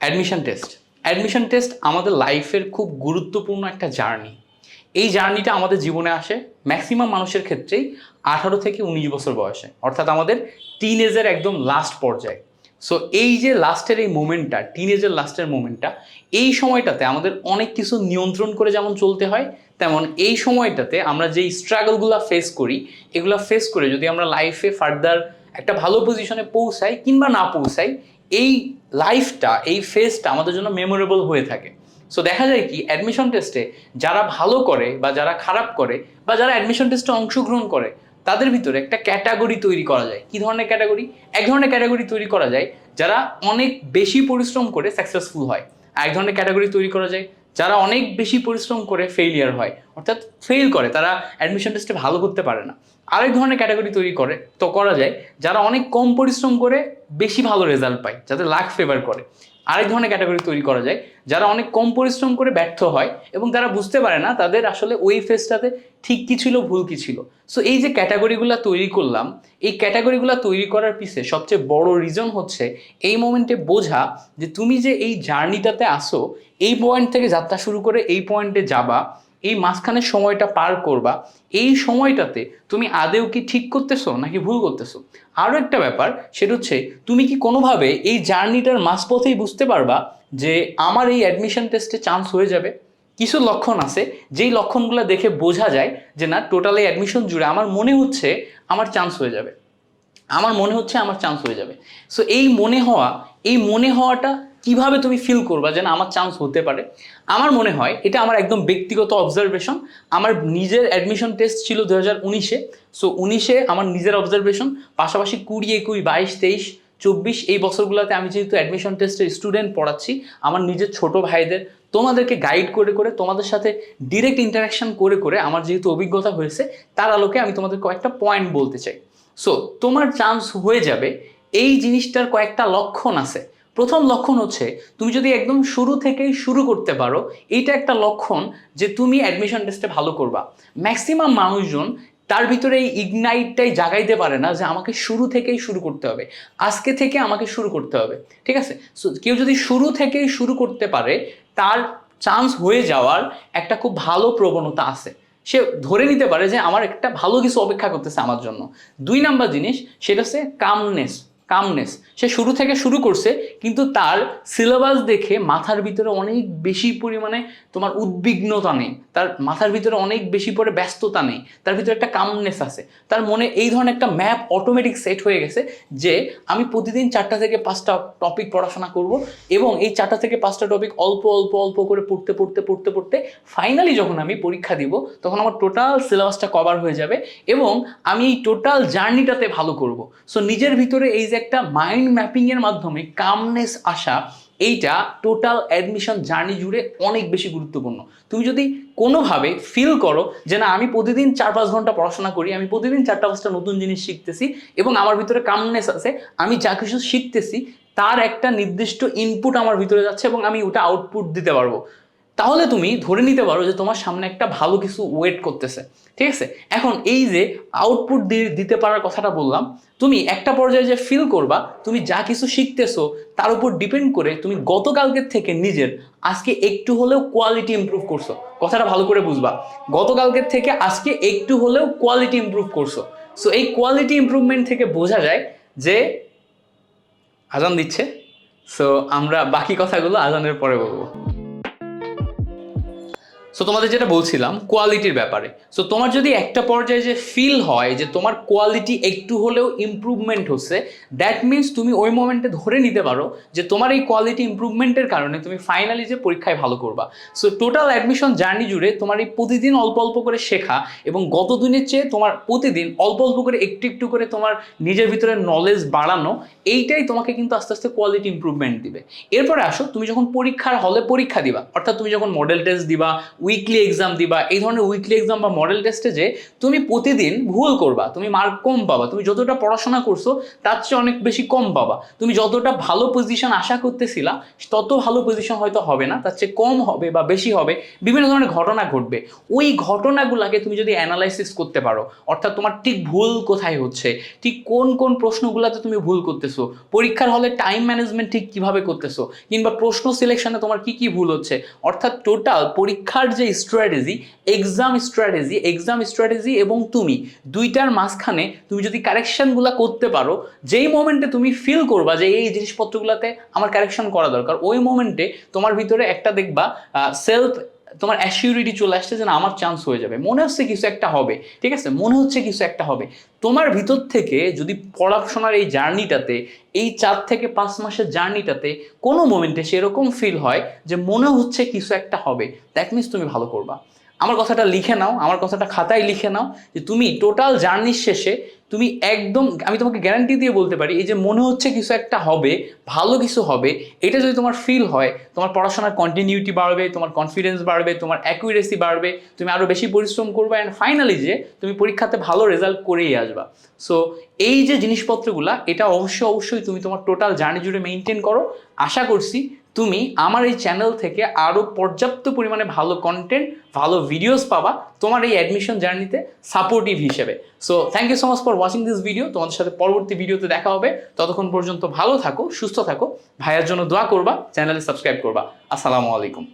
Admission test admission test আমাদের লাইফের খুব গুরুত্বপূর্ণ একটা জার্নি এই জার্নিটা আমাদের জীবনে আসে ম্যাক্সিমাম মানুষের ক্ষেত্রেই আঠারো থেকে উনিশ বছর বয়সে, অর্থাৎ আমাদের টিন এজের একদম লাস্ট পর্যায়ে। সো এই যে লাস্টের এই মোমেন্টটা টিন এজের লাস্টের মোমেন্টটা এই সময়টাতে আমাদের অনেক কিছু নিয়ন্ত্রণ করে যেমন চলতে হয়, তেমন এই সময়টাতে আমরা যেই স্ট্রাগলগুলো ফেস করি, এগুলো ফেস করে যদি আমরা লাইফে ফার্দার একটা ভালো পজিশনে পৌঁছাই কিংবা না পৌঁছাই, এই লাইফটা এই ফেজটা আমাদের জন্য মেমোরেবল হয়ে থাকে। সো দেখা যায় কি অ্যাডমিশন টেস্টে যারা ভালো করে বা যারা খারাপ করে বা যারা অ্যাডমিশন টেস্টে অংশগ্রহণ করে, তাদের ভিতরে একটা ক্যাটাগরি তৈরি করা যায়। কি ধরনের ক্যাটাগরি এক ধরনের ক্যাটাগরি তৈরি করা যায় যারা অনেক বেশি পরিশ্রম করে সাকসেসফুল হয়। এক ধরনের ক্যাটাগরি তৈরি করা যায় যারা অনেক বেশি পরিশ্রম করে ফেইলিয়ার হয়। অর্থাৎ ফেল করে, তারা অ্যাডমিশন টেস্টে ভালো করতে পারে না। আরেক ধরনের ক্যাটাগরি তৈরি করে, তো করা যায়, যারা অনেক কম পরিশ্রম করে বেশি ভালো রেজাল্ট পায় যাতে লাক ফেভার করে। আরেক ধরনের ক্যাটাগরি তৈরি করা যায়, যারা অনেক কম পরিশ্রম করে ব্যর্থ হয় এবং তারা বুঝতে পারে না তাদের আসলে ওই ফেজটাতে ঠিক কী ছিল, ভুল কি ছিল। সো এই যে ক্যাটাগরিগুলো তৈরি করলাম, এই ক্যাটাগরিগুলো তৈরি করার পিছে সবচেয়ে বড় রিজন হচ্ছে এই মোমেন্টে বোঝা যে তুমি যে এই জার্নিটাতে আসো, এই পয়েন্ট থেকে যাত্রা শুরু করে এই পয়েন্টে যাবা এই মাঝখানের সময়টা পার করবা, এই সময়টাতে তুমি আদেও কি ঠিক করতেছো নাকি ভুল করতেছো? আরও একটা ব্যাপার, সেটা হচ্ছে তুমি কি কোনোভাবে এই জার্নিটার মাঝপথেই বুঝতে পারবা যে আমার এই অ্যাডমিশন টেস্টে চান্স হয়ে যাবে? কিছু লক্ষণ আছে, যেই লক্ষণগুলো দেখে বোঝা যায় যে না টোটাল এই অ্যাডমিশন জুড়ে আমার মনে হচ্ছে আমার চান্স হয়ে যাবে। আমার মনে হচ্ছে আমার চান্স হয়ে যাবে। সো এই মনে হওয়া, এই মনে হওয়াটা কীভাবে তুমি ফিল করবা যেন আমার চান্স হতে পারে? আমার মনে হয় এটা আমার একদম ব্যক্তিগত অবজারভেশন আমার নিজের অ্যাডমিশন টেস্ট ছিল দু হাজার উনিশে। সো উনিশে আমার নিজের অবজারভেশন পাশাপাশি কুড়ি, একুশ, বাইশ, তেইশ, চব্বিশ এই বছরগুলোতে আমি যেহেতু অ্যাডমিশন টেস্টের স্টুডেন্ট পড়াচ্ছি, আমার নিজের ছোট ভাইদের তোমাদেরকে গাইড করে করে, তোমাদের সাথে ডিরেক্ট ইন্টারাকশন করে করে আমার যেহেতু অভিজ্ঞতা হয়েছে, তার আলোকে আমি তোমাদের কয়েকটা পয়েন্ট বলতে চাই। সো তোমার চান্স হয়ে যাবে, এই জিনিসটার কয়েকটা লক্ষণ আছে। প্রথম লক্ষণ হচ্ছে তুমি যদি একদম শুরু থেকেই শুরু করতে পারো, এইটা একটা লক্ষণ যে তুমি অ্যাডমিশন টেস্টে ভালো করবা। ম্যাক্সিমাম মানুষজন তার ভিতরে এই ইগনাইটটাই জাগাইতে পারে না যে আমাকে শুরু থেকেই শুরু করতে হবে, আজকে থেকে আমাকে শুরু করতে হবে, ঠিক আছে? কেউ যদি শুরু থেকেই শুরু করতে পারে, তার চান্স হয়ে যাওয়ার একটা খুব ভালো প্রবণতা আছে। সে ধরে নিতে পারে যে আমার একটা ভালো কিছু অপেক্ষা করতেছে আমার জন্য। দুই নাম্বার জিনিস, সেটা হচ্ছে কামনেস কামনেস সে শুরু থেকে শুরু করছে, কিন্তু তার সিলেবাস দেখে মাথার ভিতরে অনেক বেশি পরিমাণে তোমার উদ্বিগ্নতা নেই। তার মাথার ভিতরে অনেক বেশি পরে ব্যস্ততা নেই। তার ভিতরে একটা কামনেস আছে। তার মনে এই ধরনের একটা ম্যাপ অটোমেটিক সেট হয়ে গেছে যে আমি প্রতিদিন চারটা থেকে পাঁচটা টপিক পড়াশোনা করব এবং এই চারটা থেকে পাঁচটা টপিক অল্প অল্প অল্প করে পড়তে পড়তে পড়তে পড়তে ফাইনালি যখন আমি পরীক্ষা দিব, তখন আমার টোটাল সিলেবাসটা কভার হয়ে যাবে এবং আমি এই টোটাল জার্নিটাতে ভালো করব। সো নিজের ভিতরে এই যে একটা মাইন্ড ম্যাপিংয়ের মাধ্যমে কামনেস আসা, এইটা টোটাল অ্যাডমিশন জার্নি জুড়ে অনেক বেশি গুরুত্বপূর্ণ। তুমি যদি কোনোভাবে ফিল করো যে না, আমি প্রতিদিন চার পাঁচ ঘণ্টা পড়াশোনা করি, আমি প্রতিদিন চারটা পাঁচটা নতুন জিনিস শিখতেছি এবং আমার ভিতরে কামনেস আছে, আমি যা কিছু শিখতেছি, তার একটা নির্দিষ্ট ইনপুট আমার ভিতরে যাচ্ছে এবং আমি ওটা আউটপুট দিতে পারব। তাহলে তুমি ধরে নিতে পারো যে তোমার সামনে একটা ভালো কিছু ওয়েট করতেছে, ঠিক আছে? এখন এই যে আউটপুট দিতে পারার কথাটা বললাম, তুমি একটা পর্যায়ে যে ফিল করবা, তুমি যা কিছু শিখতেছো তার উপর ডিপেন্ড করে তুমি গতকালকের থেকে নিজের, আজকে একটু হলেও কোয়ালিটি ইমপ্রুভ করছ। কথাটা ভালো করে বুঝবা। গতকালকের থেকে আজকে একটু হলেও কোয়ালিটি ইমপ্রুভ করছ। সো এই কোয়ালিটি ইমপ্রুভমেন্ট থেকে বোঝা যায় যে আজান দিচ্ছে। সো আমরা বাকি কথাগুলো আজানের পরে বলব। সো তোমাদের যেটা বলছিলাম কোয়ালিটির ব্যাপারে। সো তোমার যদি একটা পর্যায়ে যে ফিল হয় যে তোমার কোয়ালিটি একটু হলেও ইমপ্রুভমেন্ট হচ্ছে দ্যাট মিনস তুমি ওই মোমেন্টে ধরে নিতে পারো যে তোমার এই কোয়ালিটি ইমপ্রুভমেন্টের কারণে তুমি ফাইনালি যে পরীক্ষায় ভালো করবা। সো টোটাল অ্যাডমিশন জার্নি জুড়ে তোমার এই প্রতিদিন অল্প অল্প করে শেখা এবং গত দিনের চেয়ে তোমার প্রতিদিন অল্প অল্প করে একটু একটু করে তোমার নিজের ভিতরে নলেজ বাড়ানো, এইটাই তোমাকে কিন্তু আস্তে আস্তে কোয়ালিটি ইম্প্রুভমেন্ট দিবে। এরপরে আসো, তুমি যখন পরীক্ষার হলে পরীক্ষা দিবা, অর্থাৎ তুমি যখন মডেল টেস্ট দিবা উইকলি এক্সাম দিবা, এই ধরনের উইকলি এক্সাম বা মডেল টেস্টে যে তুমি প্রতিদিন ভুল করবা, তুমি মার্ক কম পাবা, তুমি যতটা পড়াশোনা করছ তার চেয়ে অনেক বেশি কম পাবা। তুমি যতটা ভালো পজিশন আশা করতেছিলা, তত ভালো পজিশন হয়তো হবে না, তার চেয়ে কম হবে বা বেশি হবে, বিভিন্ন ধরনের ঘটনা ঘটবে। ওই ঘটনাগুলোকে তুমি যদি অ্যানালাইসিস করতে পারো, অর্থাৎ তোমার ঠিক ভুল কোথায় হচ্ছে, ঠিক কোন কোন প্রশ্নগুলোতে তুমি ভুল করতেছো, পরীক্ষার হলে টাইম ম্যানেজমেন্ট ঠিক কীভাবে করতেছো, কিংবা প্রশ্ন সিলেকশনে তোমার কি কি ভুল হচ্ছে, অর্থাৎ টোটাল পরীক্ষার যে strategy exam strategy exam strategy এবং তুমি, দুইটার মাঝখানে তুমি যদি কারেকশানগুলো করতে পারো, যেই মোমেন্টে তুমি ফিল করবা যে এই জিনিসপত্রগুলোতে আমার কারেকশান করা দরকার, ওই মোমেন্টে তোমার ভিতরে একটা দেখবা সেলফ তোমার অ্যাসিউরিটি চলে আসছে যে না, আমার চান্স হয়ে যাবে। মনে হচ্ছে কিছু একটা হবে, ঠিক আছে? মনে হচ্ছে কিছু একটা হবে। তোমার ভিতর থেকে যদি পড়াশোনার এই জার্নিটাতে এই চার থেকে পাঁচ মাসের জার্নিটাতে কোনো মোমেন্টে সেরকম ফিল হয় যে মনে হচ্ছে কিছু একটা হবে। দ্যাট মিনস তুমি ভালো করবা। আমার কথাটা লিখে নাও, আমার কথাটা খাতায় লিখে নাও যে তুমি টোটাল জার্নির শেষে তুমি একদম, আমি তোমাকে গ্যারান্টি দিয়ে বলতে পারি, এই যে মনে হচ্ছে কিছু একটা হবে, ভালো কিছু হবে, এটা যদি তোমার ফিল হয়, তোমার পড়াশোনার কন্টিনিউটি বাড়বে, তোমার কনফিডেন্স বাড়বে, তোমার অ্যাকুরেসি বাড়বে, তুমি আরও বেশি পরিশ্রম করবে অ্যান্ড ফাইনালি যে তুমি পরীক্ষাতে ভালো রেজাল্ট করেই আসবা। সো এই যে জিনিসপত্রগুলা, এটা অবশ্যই অবশ্যই তুমি তোমার টোটাল জার্নি জুড়ে মেনটেন করো। আশা করছি তুমি আমার এই চ্যানেল থেকে আরও পর্যাপ্ত পরিমাণে ভালো কন্টেন্ট ভালো ভিডিওস পাবা তোমার এই অ্যাডমিশন জার্নিতে সাপোর্টিভ হিসেবে। So thank you so much for watching this video তোমাদের সাথে পরবর্তী ভিডিওতে দেখা হবে। ততক্ষণ পর্যন্ত ভালো থাকো, সুস্থ থাকো। ভাইয়ের জন্য দোয়া করবা চ্যানেলে সাবস্ক্রাইব করবা। আসসালামু আলাইকুম।